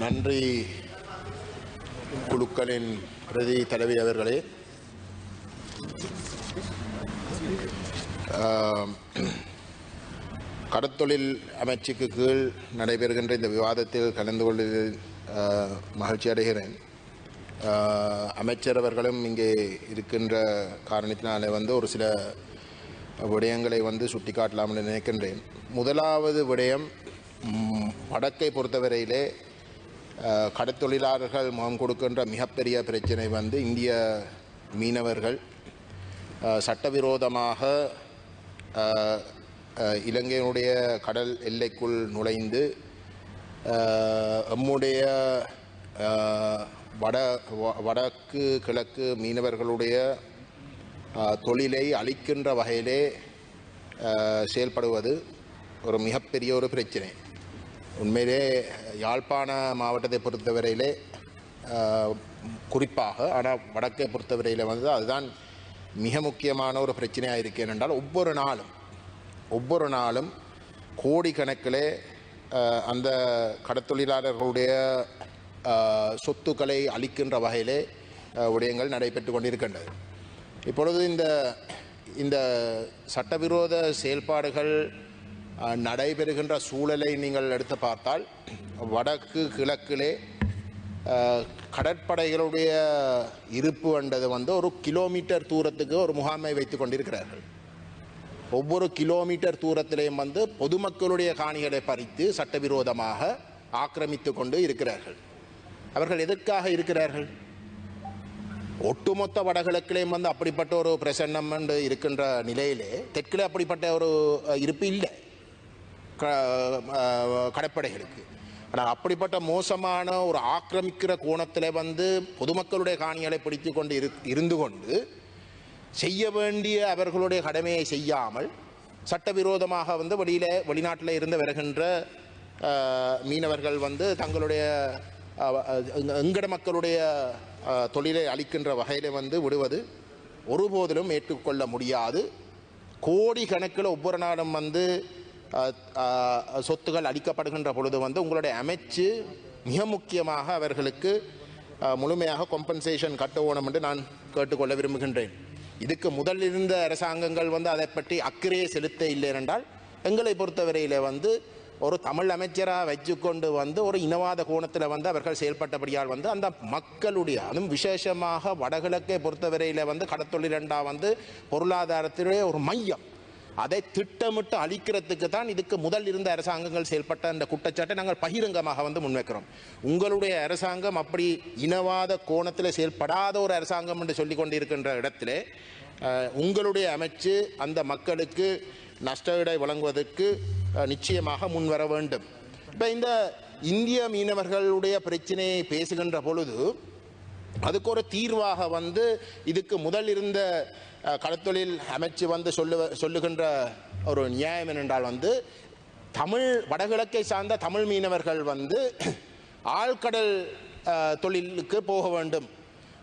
நன்றி குழுக்களின் பிரதி தலைவி அவர்களே. கடத்தொழில் அமைச்சுக்கு கீழ் நடைபெறுகின்ற இந்த விவாதத்தில் கலந்து கொள்வதில் மகிழ்ச்சி அடைகிறேன். அமைச்சரவர்களும் அமைச்சர் அவர்களும் இங்கே இருக்கின்ற காரணத்தினாலே வந்து ஒரு சில விடயங்களை வந்து சுட்டிக்காட்டலாம் என்று நினைக்கின்றேன். முதலாவது விடயம் வடக்கை பொறுத்தவரையிலே கடத்தொழிலாளர்கள் முகம் கொடுக்கின்ற மிகப்பெரிய பிரச்சனை வந்து இந்திய மீனவர்கள். சட்டவிரோதமாக இலங்கையினுடைய கடல் எல்லைக்குள் நுழைந்து நம்முடைய வட வடக்கு கிழக்கு மீனவர்களுடைய தொழிலை அழிக்கின்ற வகையிலே செயல்படுவது ஒரு மிகப்பெரிய ஒரு பிரச்சனை. உண்மையிலே யாழ்ப்பாண மாவட்டத்தை பொறுத்தவரையிலே குறிப்பாக ஆனால் வடக்கை பொறுத்தவரையில் வந்து அதுதான் மிக முக்கியமான ஒரு பிரச்சனையாக இருக்கு ஏனென்றால் ஒவ்வொரு நாளும் ஒவ்வொரு நாளும் கோடிக்கணக்கிலே அந்த கடத்தொழிலாளர்களுடைய சொத்துக்களை அளிக்கின்ற வகையிலே விடயங்கள் நடைபெற்று கொண்டிருக்கின்றது. இப்பொழுது இந்த இந்த சட்டவிரோத செயல்பாடுகள் நடைபெறுகின்ற சூழலை நீங்கள் எடுத்து பார்த்தால் வடக்கு கிழக்கிலே கடற்படைகளுடைய இருப்பு என்றது வந்து ஒரு கிலோமீட்டர் தூரத்துக்கு ஒரு முகாமை வைத்து கொண்டிருக்கிறார்கள். ஒவ்வொரு கிலோமீட்டர் தூரத்திலேயும் வந்து பொதுமக்களுடைய காணிகளை பறித்து சட்டவிரோதமாக ஆக்கிரமித்து கொண்டு இருக்கிறார்கள். அவர்கள் எதற்காக இருக்கிறார்கள்? ஒட்டுமொத்த வடகிழக்கிலேயும் வந்து அப்படிப்பட்ட ஒரு பிரசன்னம் என்று இருக்கின்ற நிலையிலே தெற்கிலே அப்படிப்பட்ட ஒரு இருப்பு இல்லை. கடற்படைகளுக்கு. ஆனால் அப்படிப்பட்ட மோசமான ஒரு ஆக்கிரமிக்கிற கோணத்தில் வந்து பொதுமக்களுடைய காணிகளை பிடித்து கொண்டு இரு இருந்து கொண்டு செய்ய வேண்டிய அவர்களுடைய கடமையை செய்யாமல் சட்டவிரோதமாக வந்து வெளியில் வெளிநாட்டில் இருந்து வருகின்ற மீனவர்கள் வந்து தங்களுடைய எங்கட மக்களுடைய தொழிலை அளிக்கின்ற வகையில் வந்து விடுவது ஒருபோதிலும் ஏற்றுக்கொள்ள முடியாது. கோடி கணக்கில் ஒவ்வொரு நாளும் வந்து சொத்துகள் அளிக்கப்படுகின்ற பொழுது வந்து உங்களுடைய அமைச்சு மிக முக்கியமாக அவர்களுக்கு முழுமையாக கொம்பன்சேஷன் கட்டவோணும் என்று நான் கேட்டுக்கொள்ள விரும்புகின்றேன். இதுக்கு முதல் இருந்த அரசாங்கங்கள் வந்து அதை பற்றி அக்கறையை செலுத்த இல்லை என்றால் எங்களை பொறுத்தவரையில் வந்து ஒரு தமிழ் அமைச்சராக வச்சுக்கொண்டு வந்து ஒரு இனவாத கோணத்தில் வந்து அவர்கள் செயல்பட்டபடியால் வந்து அந்த மக்களுடைய அதுவும் விசேஷமாக வடகிழக்கை பொறுத்தவரையில் வந்து கடத்தொழிலண்டா வந்து பொருளாதாரத்திலே ஒரு மையம். அதை திட்டமிட்டு அழிக்கிறதுக்கு தான் இதுக்கு முதல் இருந்த அரசாங்கங்கள் செயல்பட்ட அந்த குற்றச்சாட்டை நாங்கள் பகிரங்கமாக வந்து முன்வைக்கிறோம். உங்களுடைய அரசாங்கம் அப்படி இனவாத கோணத்தில் செயல்படாத ஒரு அரசாங்கம் என்று சொல்லி கொண்டிருக்கின்ற இடத்துல உங்களுடைய அமைச்சு அந்த மக்களுக்கு நஷ்டஈடை வழங்குவதற்கு நிச்சயமாக முன்வர வேண்டும். இப்போ இந்த இந்திய மீனவர்களுடைய பிரச்சனையை பேசுகின்ற பொழுது அதுக்கு ஒரு தீர்வாக வந்து இதுக்கு முதல் இருந்த கடத்தொழில் அமைச்சு வந்து சொல்லு சொல்லுகின்ற ஒரு நியாயம் என்னென்றால் வந்து தமிழ் வடகிழக்கை சார்ந்த தமிழ் மீனவர்கள் வந்து ஆழ்கடல் தொழிலுக்கு போக வேண்டும்.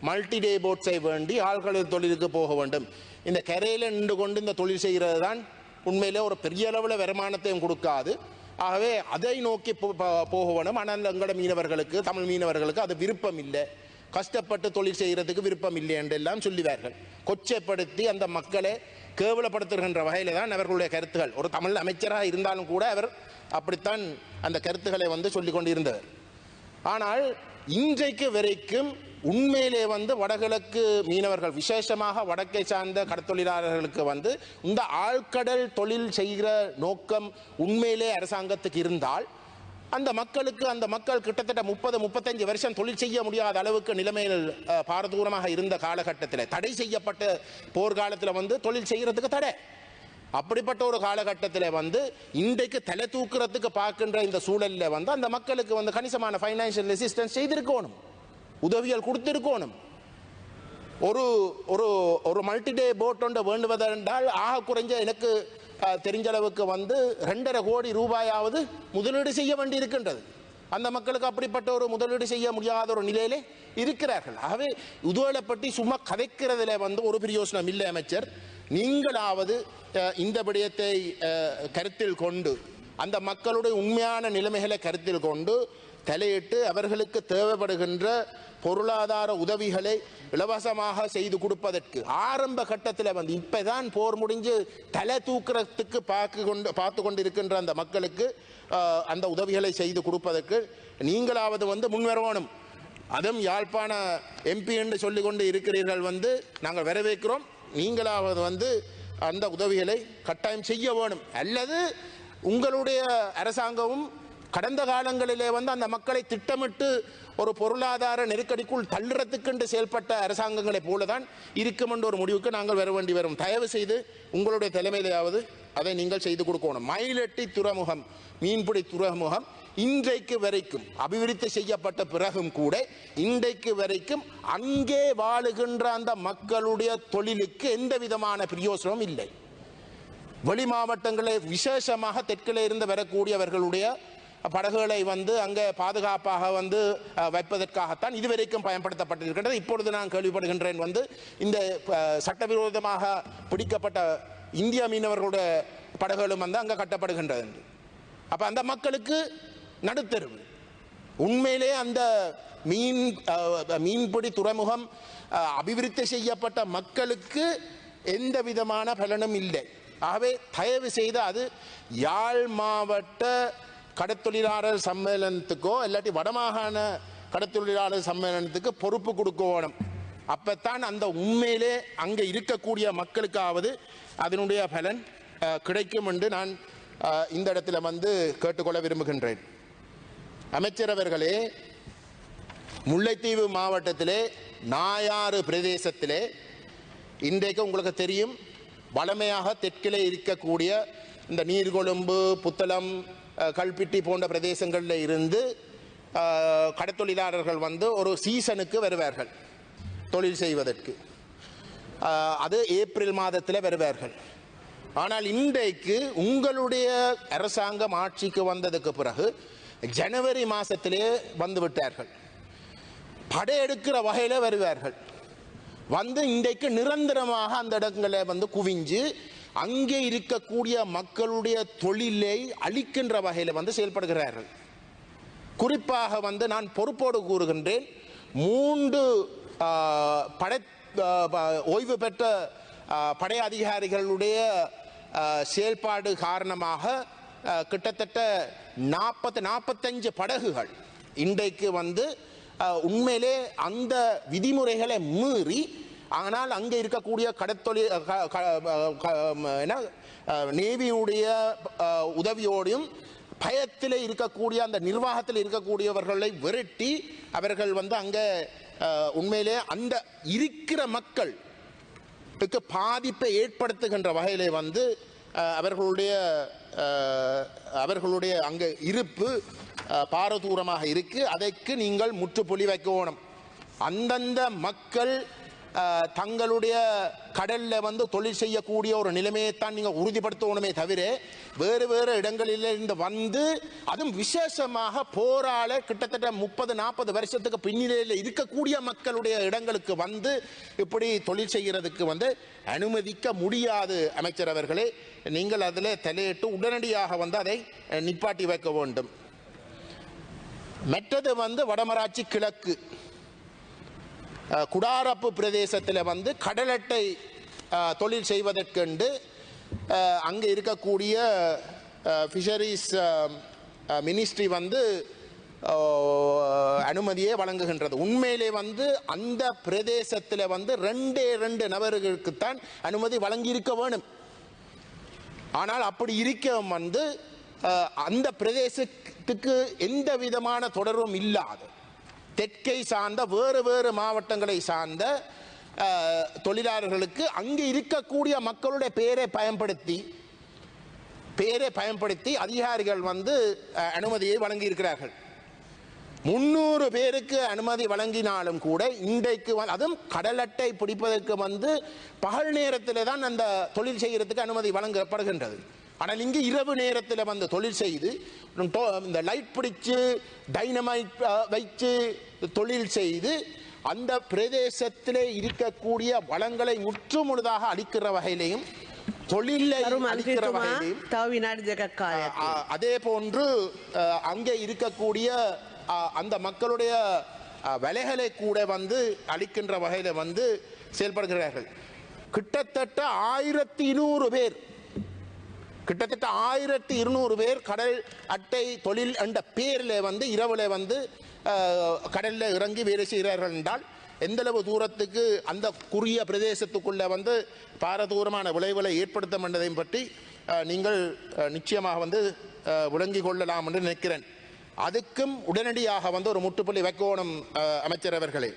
மல்டி டே போட்ஸை வேண்டி ஆழ்கடல் தொழிலுக்கு போக வேண்டும். இந்த கரையில் நின்று கொண்டு இந்த தொழில் செய்கிறது தான் உண்மையிலே ஒரு பெரிய அளவில் வருமானத்தையும் கொடுக்காது. ஆகவே அதை நோக்கி போ- போக வேணும் ஆனால் எங்களோட மீனவர்களுக்கு தமிழ் மீனவர்களுக்கு அது விருப்பம் இல்லை கஷ்டப்பட்டு தொழில் செய்கிறதுக்கு விருப்பம் இல்லை என்றெல்லாம் சொல்லுவார்கள். கொச்சைப்படுத்தி அந்த மக்களை கேவலப்படுத்துகின்ற வகையில் தான் அவர்களுடைய கருத்துகள். ஒரு தமிழ் அமைச்சராக இருந்தாலும் கூட அவர் அப்படித்தான் அந்த கருத்துக்களை வந்து சொல்லி கொண்டிருந்தவர். ஆனால் இன்றைக்கு வரைக்கும் உண்மையிலே வந்து வடகிழக்கு மீனவர்கள் விசேஷமாக வடக்கை சார்ந்த கடத்தொழிலாளர்களுக்கு வந்து இந்த ஆழ்கடல் தொழில் செய்கிற நோக்கம் உண்மையிலே அரசாங்கத்துக்கு இருந்தால் அந்த மக்களுக்கு அந்த மக்கள் கிட்டத்தட்ட முப்பது முப்பத்தஞ்சு வருஷம் தொழில் செய்ய முடியாத அளவுக்கு நிலைமையில் பாரதூரமாக இருந்த காலகட்டத்தில் தடை செய்யப்பட்ட போர்க்காலத்தில் வந்து தொழில் செய்கிறதுக்கு தடை. அப்படிப்பட்ட ஒரு காலகட்டத்தில் வந்து இன்றைக்கு தலை தூக்குறதுக்கு பார்க்கின்ற இந்த சூழலில் வந்து அந்த மக்களுக்கு வந்து கணிசமான ஃபைனான்சியல் ரெசிஸ்டன்ஸ் செய்திருக்கணும். உதவிகள் கொடுத்துருக்கணும். ஒரு ஒரு ஒரு மல்டி டே போட் ஒன்று வேண்டுவதென்றால் ஆக குறைஞ்ச எனக்கு தெரிஞ்சளவுக்கு வந்து ரெண்டரை கோடி ரூபாயாவது முதலீடு செய்ய வேண்டி இருக்கின்றது அந்த மக்களுக்கு அப்படிப்பட்ட ஒரு முதலீடு செய்ய முடியாத ஒரு நிலையிலே இருக்கிறார்கள். ஆகவே உதவிகளை பற்றி சும்மா கதைக்கிறதுல வந்து ஒரு பிரயோசனம் இல்லை அமைச்சர். நீங்களாவது இந்த விடயத்தை கருத்தில் கொண்டு அந்த மக்களுடைய உண்மையான நிலைமைகளை கருத்தில் கொண்டு தலையிட்டு அவர்களுக்கு தேவைப்படுகின்ற பொருளாதார உதவிகளை இலவசமாக செய்து கொடுப்பதற்கு ஆரம்ப கட்டத்தில் வந்து இப்பதான் போர் முடிஞ்சு தலை தூக்குறதுக்கு பார்த்து கொண்டு பார்த்து கொண்டிருக்கின்ற அந்த மக்களுக்கு அந்த உதவிகளை செய்து கொடுப்பதற்கு நீங்களாவது வந்து முன்வரணும். அதுவும் யாழ்ப்பாண எம்பி என்று சொல்லி கொண்டு இருக்கிறீர்கள் வந்து நாங்கள் வரவேற்கிறோம். நீங்களாவது வந்து அந்த உதவிகளை கட்டாயம் செய்ய வேணும். அல்லது உங்களுடைய அரசாங்கமும் கடந்த காலங்களிலே வந்து அந்த மக்களை திட்டமிட்டு ஒரு பொருளாதார நெருக்கடிக்குள் தள்ளுறதுக்கென்று செயல்பட்ட அரசாங்கங்களைப் போலதான் இருக்கும் என்ற ஒரு முடிவுக்கு நாங்கள் வர வேண்டி வரும். தயவு செய்து உங்களுடைய தலைமையிலேயாவது அதை நீங்கள் செய்து கொடுக்கணும். மயிலட்டி துறைமுகம் மீன்பிடி துறைமுகம் இன்றைக்கு வரைக்கும் அபிவிருத்தி செய்யப்பட்ட பிறகும் கூட இன்றைக்கு வரைக்கும் அங்கே வாழுகின்ற அந்த மக்களுடைய தொழிலுக்கு எந்த விதமான பிரயோசனமும் இல்லை. வெளி மாவட்டங்களில் விசேஷமாக தெற்கிலே இருந்து வரக்கூடியவர்களுடைய படகுகளை வந்து அங்கே பாதுகாப்பாக வந்து வைப்பதற்காகத்தான் இதுவரைக்கும் பயன்படுத்தப்பட்டிருக்கின்றது. இப்பொழுது நான் கேள்விப்படுகின்றேன் வந்து இந்த சட்டவிரோதமாக பிடிக்கப்பட்ட இந்திய மீனவர்களுடைய படகுகளும் வந்து அங்கே கட்டப்படுகின்றது என்று. அந்த மக்களுக்கு நடுத்தருவு. உண்மையிலே அந்த மீன் மீன்பிடி துறைமுகம் அபிவிருத்தி செய்யப்பட்ட மக்களுக்கு எந்த விதமான பலனும் இல்லை. ஆகவே தயவு செய்து அது யாழ் மாவட்ட கடத்தொழிலாளர் சம்மேளனத்துக்கோ இல்லாட்டி வடமாகாண கடத்தொழிலாளர் சம்மேளனத்துக்கு பொறுப்பு கொடுக்கணும் அப்பத்தான் அந்த உண்மையிலே அங்கே இருக்கக்கூடிய மக்களுக்காவது அதனுடைய பலன் கிடைக்கும் என்று நான் இந்த இடத்துல வந்து கேட்டுக்கொள்ள விரும்புகின்றேன். அமைச்சர் அவர்களே முல்லைத்தீவு மாவட்டத்திலே நாயாறு பிரதேசத்திலே இன்றைக்கு உங்களுக்கு தெரியும் வளமையாக தெற்கிலே இருக்கக்கூடிய இந்த நீர்கொழும்பு புத்தளம் கல்பிட்டி போன்ற பிரதேசங்களில் இருந்து கடத்தொழிலாளர்கள் வந்து ஒரு சீசனுக்கு வருவார்கள் தொழில் செய்வதற்கு. அது ஏப்ரல் மாதத்தில் வருவார்கள். ஆனால் இன்றைக்கு உங்களுடைய அரசாங்கம் ஆட்சிக்கு வந்ததுக்கு பிறகு ஜனவரி மாதத்திலே வந்து விட்டார்கள். படையெடுக்கிற வகையில் வருவார்கள். வந்து இன்றைக்கு நிரந்தரமாக அந்த இடங்களை வந்து குவிஞ்சு அங்கே இருக்கக்கூடிய மக்களுடைய தொழிலை அழிக்கின்ற வகையில் வந்து செயல்படுகிறார்கள். குறிப்பாக வந்து நான் பொறுப்போடு கூறுகின்றேன் மூன்று படை ஓய்வு பெற்ற படை அதிகாரிகளுடைய செயல்பாடு காரணமாக கிட்டத்தட்ட நாற்பத்து நாற்பத்தஞ்சு படகுகள் இன்றைக்கு வந்து உண்மையிலே அந்த விதிமுறைகளை மீறி ஆனால் அங்கே இருக்கக்கூடிய கடத்தொழில் க- க- என்ன நேவியுடைய உதவியோடையும் பயத்தில் இருக்கக்கூடிய அந்த நிர்வாகத்தில் இருக்கக்கூடியவர்களை விரட்டி அவர்கள் வந்து அங்கே உண்மையிலே அந்த இருக்கிற மக்களுக்கு பாதிப்பை ஏற்படுத்துகின்ற வகையிலே வந்து அவர்களுடைய அவர்களுடைய அங்கே இருப்பு பாரதூரமாக இருக்குது அதற்கு நீங்கள் முற்றுப்புள்ளி வைக்கணும் அந்தந்த மக்கள் தங்களுடைய கடல்ல வந்து தொழில் செய்யக்கூடிய ஒரு நிலைமையை தான் நீங்கள் உறுதிப்படுத்தணுமே தவிர வேறு வேறு இடங்களிலிருந்து வந்து அதுவும் விசேஷமாக போராள கிட்டத்தட்ட முப்பது நாற்பது வருஷத்துக்கு பின்னிலையில் இருக்கக்கூடிய மக்களுடைய இடங்களுக்கு வந்து இப்படி தொழில் செய்கிறதுக்கு வந்து அனுமதிக்க முடியாது அமைச்சர் அவர்களே. நீங்கள் அதில் தலையிட்டு உடனடியாக வந்து அதை நிப்பாட்டி வைக்க வேண்டும். மற்றது வந்து வடமராட்சி கிழக்கு. குடாரப்பு பிரதேசத்தில் வந்து கடலட்டை தொழில் செய்வதற்கென்று அங்கே இருக்கக்கூடிய ஃபிஷரிஸ் மினிஸ்ட்ரி வந்து அனுமதியே அனுமதியை வழங்குகின்றது. உண்மையிலே வந்து அந்த பிரதேசத்தில் வந்து ரெண்டே ரெண்டு நபர்களுக்குத்தான் அனுமதி வழங்கி இருக்க வேணும். ஆனால் அப்படி இருக்க வந்து அந்த பிரதேசத்துக்கு எந்த விதமான தொடர்பும் இல்லாது. தெற்கை சார்ந்த வேறு வேறு மாவட்டங்களை சார்ந்த தொழிலாளர்களுக்கு அங்கே இருக்கக்கூடிய மக்களுடைய பெயரை பயன்படுத்தி பெயரை பயன்படுத்தி அதிகாரிகள் வந்து அனுமதியை வழங்கியிருக்கிறார்கள். முன்னூறு பேருக்கு அனுமதி வழங்கினாலும் கூட இன்றைக்கு அதுவும் கடல் அட்டை பிடிப்பதற்கு வந்து பகல் நேரத்தில் தான் அந்த தொழில் செய்கிறதுக்கு அனுமதி வழங்கப்படுகின்றது. ஆனால் இங்கே இரவு நேரத்தில் வந்து தொழில் செய்து இந்த லைட் பிடிச்சு டைனமைட் வைத்து தொழில் செய்து அந்த பிரதேசத்தில் இருக்கக்கூடிய வளங்களை முற்று முழுதாக அளிக்கிற வகையிலையும் அதே போன்று அங்கே இருக்கக்கூடிய அந்த மக்களுடைய விலைகளை கூட வந்து அளிக்கின்ற வகையில் வந்து செயல்படுகிறார்கள். கிட்டத்தட்ட ஆயிரத்தி இருநூறு பேர் கிட்டத்தட்ட ஆயிரத்தி இருநூறு பேர் கடல் அட்டை தொழில் என்ற பேரில் வந்து இரவில் வந்து கடலில் இறங்கி வேலை செய்கிறார்கள் என்றால் எந்தளவு தூரத்துக்கு அந்த குறுகிய பிரதேசத்துக்குள்ளே வந்து பாரதூரமான விளைவுகளை ஏற்படுத்தும் என்பதையும் பற்றி நீங்கள் நிச்சயமாக வந்து விளங்கி கொள்ளலாம் என்று நினைக்கிறேன். அதுக்கும் உடனடியாக வந்து ஒரு முட்டுப்புள்ளி வைக்கோணம் அமைச்சர் அவர்களே.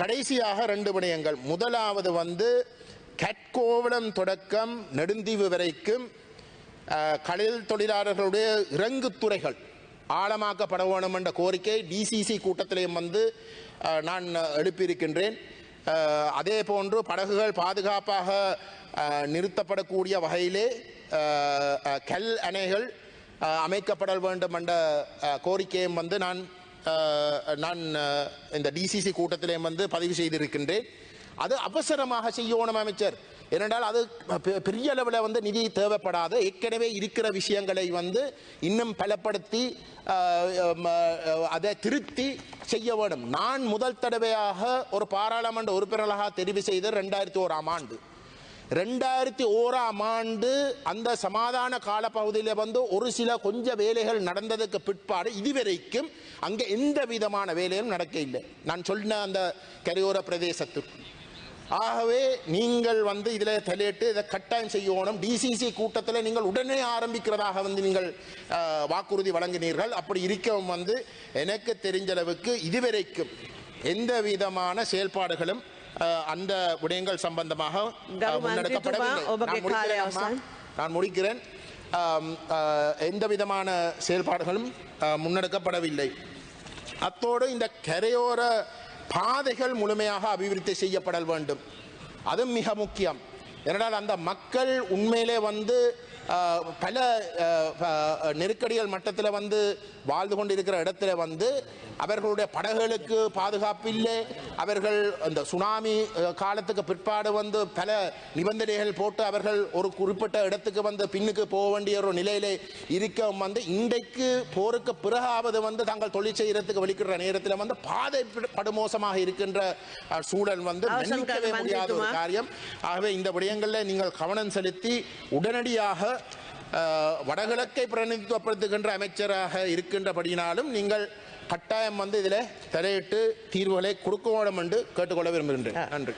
கடைசியாக ரெண்டு விடயங்கள். முதலாவது வந்து கட்கோவளம் தொடக்கம் நெடுந்தீவு வரைக்கும் கடல் தொழிலாளர்களுடைய இறங்கு துறைகள் ஆழமாக்கப்பட வேணும் என்ற கோரிக்கை டிசிசி கூட்டத்திலையும் வந்து நான் எழுப்பியிருக்கின்றேன். அதே போன்று படகுகள் பாதுகாப்பாக நிறுத்தப்படக்கூடிய வகையிலே கல் அணைகள் அமைக்கப்பட வேண்டும் என்ற கோரிக்கையும் வந்து நான் நான் இந்த டிசிசி கூட்டத்திலேயும் வந்து பதிவு செய்திருக்கின்றேன். அது அவசரமாக செய்யணும் அமைச்சர். ஏனென்றால் அது பெ- பெரிய அளவில் வந்து நிதி தேவைப்படாது. ஏற்கனவே இருக்கிற விஷயங்களை வந்து இன்னும் பலப்படுத்தி அதை திருத்தி செய்ய வேண்டும் நான் முதல் தடவையாக ஒரு பாராளுமன்ற உறுப்பினராக தெரிவு செய்தது ரெண்டாயிரத்தி ஓராம் ஆண்டு. ரெண்டாயிரத்தி ஓராம் ஆண்டு அந்த சமாதான காலப்பகுதியில் வந்து ஒரு சில கொஞ்ச வேலைகள் நடந்ததுக்கு பிற்பாடு இதுவரைக்கும் அங்கே எந்த விதமான வேலையும் நடக்க இல்லை நான் சொன்ன அந்த கரையோர பிரதேசத்துக்கு. ஆகவே நீங்கள் வந்து இதில் தலையிட்டு இதை கட்டாயம் செய்யணும். டிசிசி கூட்டத்தில் நீங்கள் உடனே ஆரம்பிக்கிறதாக வந்து நீங்கள் வாக்குறுதி வழங்கினீர்கள். அப்படி இருக்கவும் வந்து எனக்கு தெரிஞ்சளவுக்கு இதுவரைக்கும் எந்த விதமான செயல்பாடுகளும் அந்த விடயங்கள் சம்பந்தமாக முன்னெடுக்கப்படவில்லை. நான் முடிக்கிறேன் எந்த விதமான செயல்பாடுகளும் முன்னெடுக்கப்படவில்லை. அத்தோடு இந்த கரையோர பாதைகள் முழுமையாக அபிவிருத்தி செய்யப்படல் வேண்டும். அதுவும் மிக முக்கியம். ஏனென்றால் அந்த மக்கள் உண்மையிலே வந்து பல நெருக்கடிகள் மட்டத்தில் வந்து வாழ்ந்து கொண்டிருக்கிற இடத்துல வந்து அவர்களுடைய படகுகளுக்கு பாதுகாப்பு இல்லை அவர்கள் அந்த சுனாமி காலத்துக்கு பிற்பாடு வந்து பல நிபந்தனைகள் போட்டு அவர்கள் ஒரு குறிப்பிட்ட இடத்துக்கு வந்து பின்னுக்கு போக வேண்டிய ஒரு நிலையிலே இருக்க வந்து இன்றைக்கு போருக்கு பிறகாவது வந்து தாங்கள் தொழில் செய்யறதுக்கு வெளிக்கிற நேரத்தில் வந்து பாதை படு- படுமோசமாக இருக்கின்ற சூழல் வந்து மன்னிக்கவே முடியாத ஒரு. காரியம் ஆகவே இந்த விடயங்களில் நீங்கள் கவனம் செலுத்தி உடனடியாக வடகிழக்கை பிரதிநிதித்துவப்படுத்துகின்ற அமைச்சராக இருக்கின்றபடியினாலும் நீங்கள் கட்டாயம் வந்து இதில் தலையிட்டு தீர்வுகளை கொடுக்க வேண்டும் என்று கேட்டுக்கொள்ள விரும்புகின்றேன். நன்றி.